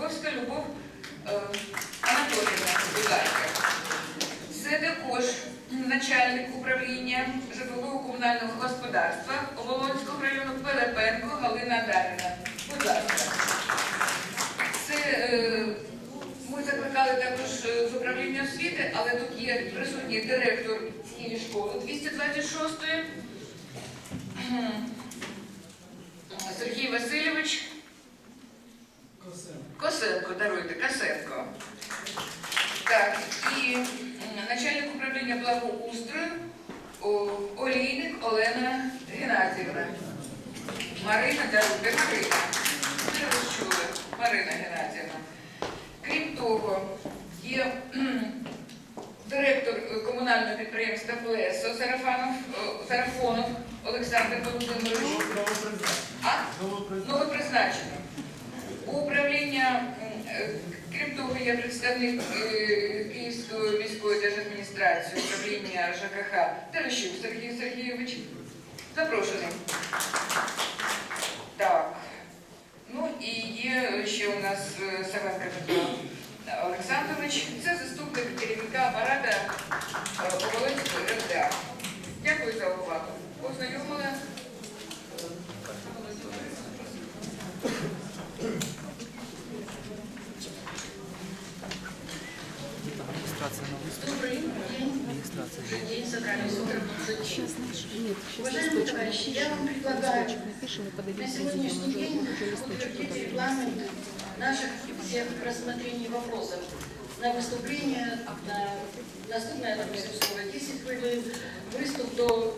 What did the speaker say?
Жуковська Любов е, Анатоліївна, будь. Це також начальник управління житлового комунального господарства Оболонського району Пилипенко Галина Дарина. Будь ласка. Це е, ми закликали також е, з управління освіти, але тут є присутній директор цієї школи 226-ї. Даруйте, Косенко. Так, і начальник управління благоустрою Олійник Олена Геннадіївна. Марина, даруйте, Марина. Не розчули, Марина Геннадіївна. Крім того, є директор комунального підприємства е, Сарафонов Олександр Володимирович. Новопризначено. Управління, крім того, я представник е, Київської міської держадміністрації, управління ЖКХ Терещук Сергій Сергійович. Запрошений. Так. Ну і є ще у нас е, Савенко Петро Олександрович. Це заступник регистрация на выставке? Регистрация. Сейчас, знаешь, нет, сейчас листочек. Я вам предлагаю листочек напишем и подадим президенту. Уже, уже листочек наших всех рассмотрений вопросов. На выступление, на наступное, там, 10 хвилин, выступ до